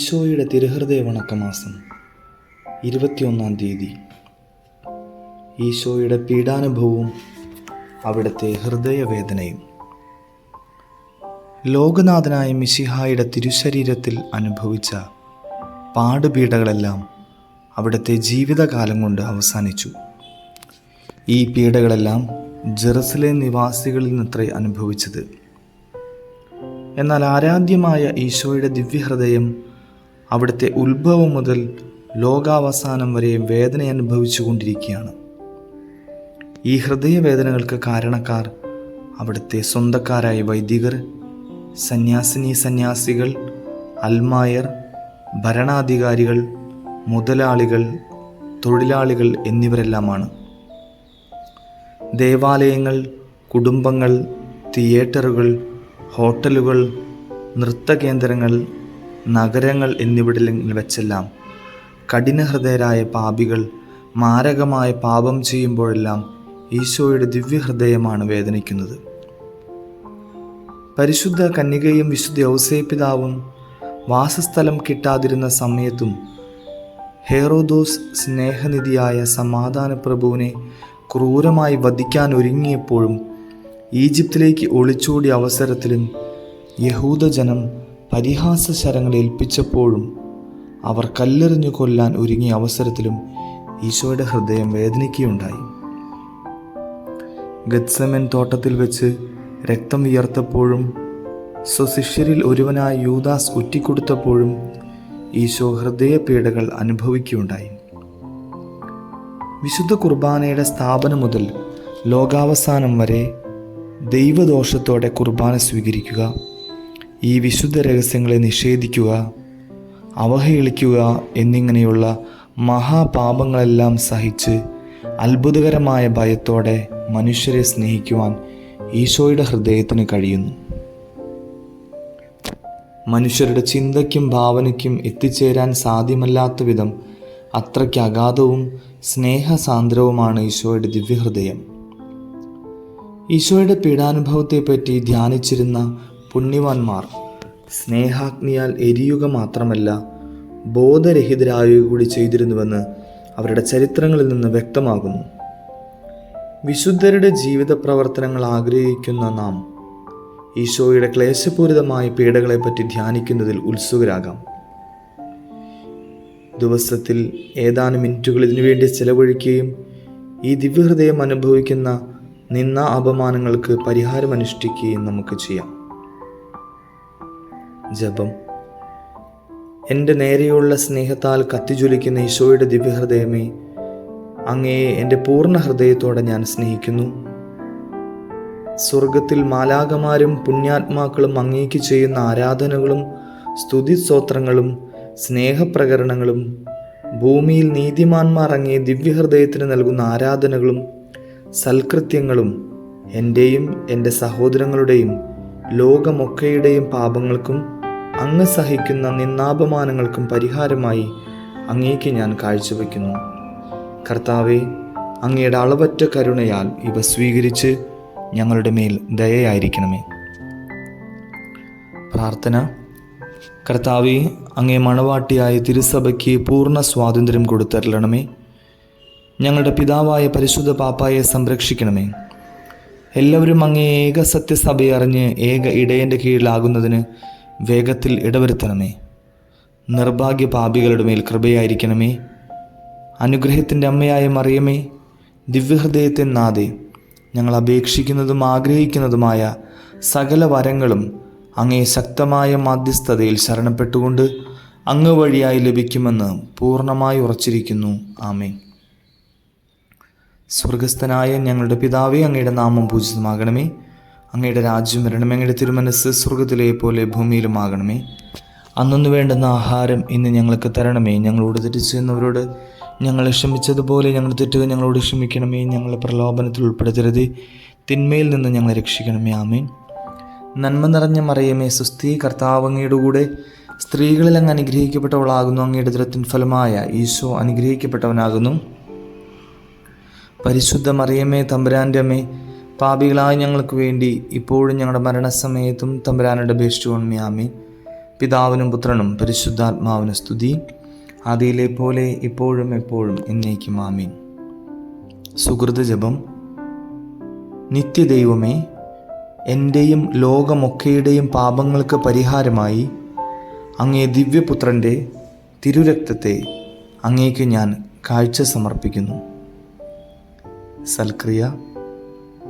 ഈശോയുടെ തിരുഹൃദയ വണക്കമാസം ഇരുപത്തിയൊന്നാം തീയതി. ഈശോയുടെ പീഡാനുഭവവും അവിടുത്തെ ഹൃദയവേദനയും. ലോകനാഥനായ മിശിഹായുടെ തിരുശരീരത്തിൽ അനുഭവിച്ച പാടുപീഡകളെല്ലാം അവിടുത്തെ ജീവിതകാലം കൊണ്ട് അവസാനിച്ചു. ഈ പീഡകളെല്ലാം ജെറുസലേം നിവാസികളിൽ നിന്നത്രേ അനുഭവിച്ചത്. എന്നാൽ ആരാധ്യമായ ഈശോയുടെ ദിവ്യഹൃദയം അവിടുത്തെ ഉത്ഭവം മുതൽ ലോകാവസാനം വരെ വേദന അനുഭവിച്ചു കൊണ്ടിരിക്കുകയാണ്. ഈ ഹൃദയവേദനകൾക്ക് കാരണക്കാർ അവിടുത്തെ സ്വന്തക്കാരായ വൈദികർ സന്യാസിനി സന്യാസികൾ അൽമായർ ഭരണാധികാരികൾ മുതലാളികൾ തൊഴിലാളികൾ എന്നിവരെല്ലാമാണ്. ദേവാലയങ്ങൾ കുടുംബങ്ങൾ തിയേറ്ററുകൾ ഹോട്ടലുകൾ നൃത്തകേന്ദ്രങ്ങൾ നഗരങ്ങൾ എന്നിവിടങ്ങളിൽ വെച്ചെല്ലാം കഠിനഹൃദയരായ പാപികൾ മാരകമായ പാപം ചെയ്യുമ്പോഴെല്ലാം ഈശോയുടെ ദിവ്യഹൃദയമാണ് വേദനിക്കുന്നത്. പരിശുദ്ധ കന്യകയും വിശുദ്ധ ഔസേപിതാവും വാസസ്ഥലം കിട്ടാതിരുന്ന സമയത്തും ഹേറോദോസ് സ്നേഹനിധിയായ സമാധാന പ്രഭുവിനെ ക്രൂരമായി വധിക്കാൻ ഒരുങ്ങിയപ്പോഴും ഈജിപ്തിലേക്ക് ഒളിച്ചോടിയ അവസരത്തിലും യഹൂദജനം പരിഹാസ ശരങ്ങൾ ഏൽപ്പിച്ചപ്പോഴും അവർ കല്ലെറിഞ്ഞു കൊല്ലാൻ ഒരുങ്ങിയ അവസരത്തിലും ഈശോയുടെ ഹൃദയം വേദനിക്കുകയുണ്ടായി. ഗത്സമൻ തോട്ടത്തിൽ വെച്ച് രക്തം വിയർത്തപ്പോഴും സ്വശിഷ്യരിൽ ഒരുവനായ യൂദാസ് ഉറ്റിക്കൊടുത്തപ്പോഴും ഈശോ ഹൃദയപീഡകൾ അനുഭവിക്കുകയുണ്ടായി. വിശുദ്ധ കുർബാനയുടെ സ്ഥാപനം മുതൽ ലോകാവസാനം വരെ ദൈവദോഷത്തോടെ കുർബാന സ്വീകരിക്കുക ഈ വിശുദ്ധ രഹസ്യങ്ങളെ നിഷേധിക്കുക അവഹേളിക്കുക എന്നിങ്ങനെയുള്ള മഹാപാപങ്ങളെല്ലാം സഹിച്ച് അത്ഭുതകരമായ ഭയത്തോടെ മനുഷ്യരെ സ്നേഹിക്കുവാൻ ഈശോയുടെ ഹൃദയത്തിന് കഴിയുന്നു. മനുഷ്യരുടെ ചിന്തയ്ക്കും ഭാവനയ്ക്കും എത്തിച്ചേരാൻ സാധ്യമല്ലാത്ത വിധം അത്രയ്ക്ക് അഗാധവും സ്നേഹസാന്ദ്രവുമാണ് ഈശോയുടെ ദിവ്യഹൃദയം. ഈശോയുടെ പീഡാനുഭവത്തെപ്പറ്റി ധ്യാനിച്ചിരുന്ന പുണ്യവാന്മാർ. സ്നേഹാഗ്നിയാൽ എരിയുക മാത്രമല്ല ബോധരഹിതരായുക കൂടി ചെയ്തിരുന്നുവെന്ന് അവരുടെ ചരിത്രങ്ങളിൽ നിന്ന് വ്യക്തമാകുന്നു. വിശുദ്ധരുടെ ജീവിത പ്രവർത്തനങ്ങൾ ആഗ്രഹിക്കുന്ന നാം ഈശോയുടെ ക്ലേശപൂരിതമായ പീഡകളെപ്പറ്റി ധ്യാനിക്കുന്നതിൽ ഉത്സുകരാകാം. ദിവസത്തിൽ ഏതാനും മിനിറ്റുകൾ ഇതിനുവേണ്ടി ചെലവഴിക്കുകയും ഈ ദിവ്യഹൃദയം അനുഭവിക്കുന്ന നിന്ന അപമാനങ്ങൾക്ക് പരിഹാരമനുഷ്ഠിക്കുകയും നമുക്ക് ചെയ്യാം. ജപം. എന്റെ നേരെയുള്ള സ്നേഹത്താൽ കത്തിജ്വലിക്കുന്ന ഈശോയുടെ ദിവ്യഹൃദയമേ അങ്ങയെ എന്റെ പൂർണ ഹൃദയത്തോടെ ഞാൻ സ്നേഹിക്കുന്നു. സ്വർഗത്തിൽ മാലാകമാരും പുണ്യാത്മാക്കളും അങ്ങേക്ക് ചെയ്യുന്ന ആരാധനകളും സ്തുതിസ്തോത്രങ്ങളും സ്നേഹപ്രകരണങ്ങളും ഭൂമിയിൽ നീതിമാന്മാർ അങ്ങേ ദിവ്യഹൃദയത്തിന് നൽകുന്ന ആരാധനകളും സൽകൃത്യങ്ങളും എന്റെയും എന്റെ സഹോദരങ്ങളുടെയും ലോകമൊക്കെയുടെയും പാപങ്ങൾക്കും അങ്ങ് സഹിക്കുന്ന നിന്നാപമാനങ്ങൾക്കും പരിഹാരമായി അങ്ങേക്ക് ഞാൻ കാഴ്ചവെക്കുന്നു. കർത്താവെ അങ്ങയുടെ അളവറ്റ കരുണയാൽ ഇവ സ്വീകരിച്ച് ഞങ്ങളുടെ മേൽ ദയയായിരിക്കണമേ. പ്രാർത്ഥന. കർത്താവെ അങ്ങേ മണവാട്ടിയായ തിരുസഭയ്ക്ക് പൂർണ സ്വാതന്ത്ര്യം കൊടുത്തരലണമേ. ഞങ്ങളുടെ പിതാവായ പരിശുദ്ധ പാപ്പായെ സംരക്ഷിക്കണമേ. എല്ലാവരും അങ്ങേ ഏക സത്യസഭയെ അറിഞ്ഞ് ഏക ഇടയന്റെ കീഴിലാകുന്നതിന് വേഗത്തിൽ ഇടവരുത്തണമേ. നിർഭാഗ്യ പാപികളുടെ മേൽ കൃപയായിരിക്കണമേ. അനുഗ്രഹത്തിന്റെ അമ്മയായ മറിയമേ ദിവ്യഹൃദയത്തെ നാദേ ഞങ്ങൾ അപേക്ഷിക്കുന്നതും ആഗ്രഹിക്കുന്നതുമായ സകല വരങ്ങളും അങ്ങേ ശക്തമായ മാധ്യസ്ഥതയിൽ ശരണപ്പെട്ടുകൊണ്ട് അങ്ങ് വഴിയായി ലഭിക്കുമെന്ന് പൂർണമായി ഉറച്ചിരിക്കുന്നു. ആമേ സ്വർഗസ്ഥനായ ഞങ്ങളുടെ പിതാവേ അങ്ങയുടെ നാമം പൂജിതമാകണമേ. അങ്ങയുടെ രാജ്യം വരണമേ അങ്ങയുടെ തിരുമനസ് സ്വർഗത്തിലെ പോലെ ഭൂമിയിലുമാകണമേ. അന്നൊന്ന് വേണ്ടുന്ന ആഹാരം ഇന്ന് ഞങ്ങൾക്ക് തരണമേ. ഞങ്ങളോട് തെറ്റ് ചെയ്യുന്നവരോട് ഞങ്ങളെ ക്ഷമിച്ചതുപോലെ ഞങ്ങൾ തെറ്റുക ഞങ്ങളോട് ക്ഷമിക്കണമേ. ഞങ്ങളെ പ്രലോഭനത്തിൽ ഉൾപ്പെടുത്തരുത്. തിന്മയിൽ നിന്ന് ഞങ്ങളെ രക്ഷിക്കണമേ. ആമേൻ. നന്മ നിറഞ്ഞ മറിയമേ സുസ്ഥി കർത്താവ് അങ്ങയുടെ കൂടെ. സ്ത്രീകളിൽ അങ്ങ് അനുഗ്രഹിക്കപ്പെട്ടവളാകുന്നു. അങ്ങയുടെ ദുരത്തിൻ ഫലമായ ഈശോ അനുഗ്രഹിക്കപ്പെട്ടവനാകുന്നു. പരിശുദ്ധ മറിയമേ തമ്പുരാന്റെ അമ്മേ പാപികളായ ഞങ്ങൾക്ക് വേണ്ടി ഇപ്പോഴും ഞങ്ങളുടെ മരണസമയത്തും തമ്പുരാനുടെ അപേക്ഷിച്ചുകൊണ്ടേ ആമേ പിതാവിനും പുത്രനും പരിശുദ്ധാത്മാവിനും സ്തുതി. ആദിയിലെ പോലെ ഇപ്പോഴും എപ്പോഴും എന്നേക്കും ആമീൻ. സുഹൃത ജപം. നിത്യദൈവമേ എന്റെയും ലോകമൊക്കെയുടെയും പാപങ്ങൾക്ക് പരിഹാരമായി അങ്ങേ ദിവ്യപുത്രന്റെ തിരുരക്തത്തെ അങ്ങേക്ക് ഞാൻ കാഴ്ച സമർപ്പിക്കുന്നു. സൽക്രിയ.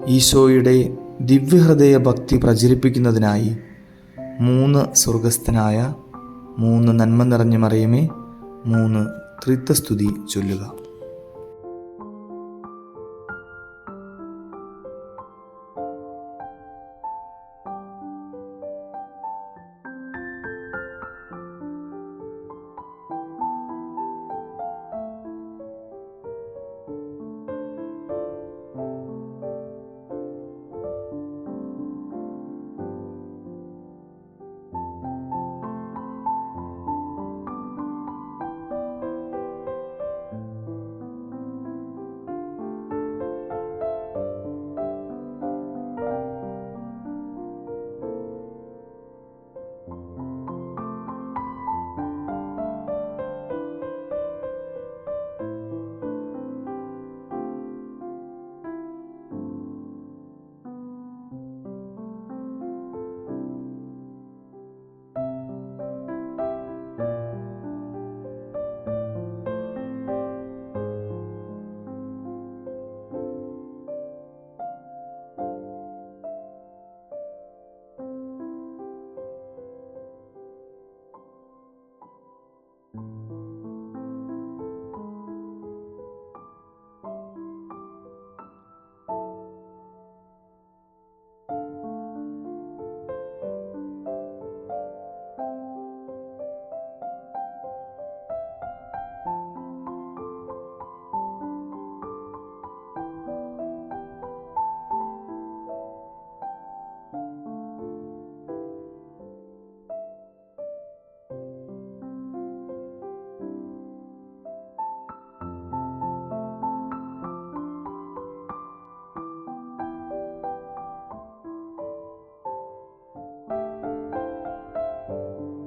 ഈശോയുടെ ദിവ്യഹൃദയ ഭക്തി പ്രചരിപ്പിക്കുന്നതിനായി മൂന്ന് സ്വർഗസ്ഥനായ മൂന്ന് നന്മ നിറഞ്ഞ മറിയമേ മൂന്ന് ത്രിത്വസ്തുതി ചൊല്ലുക.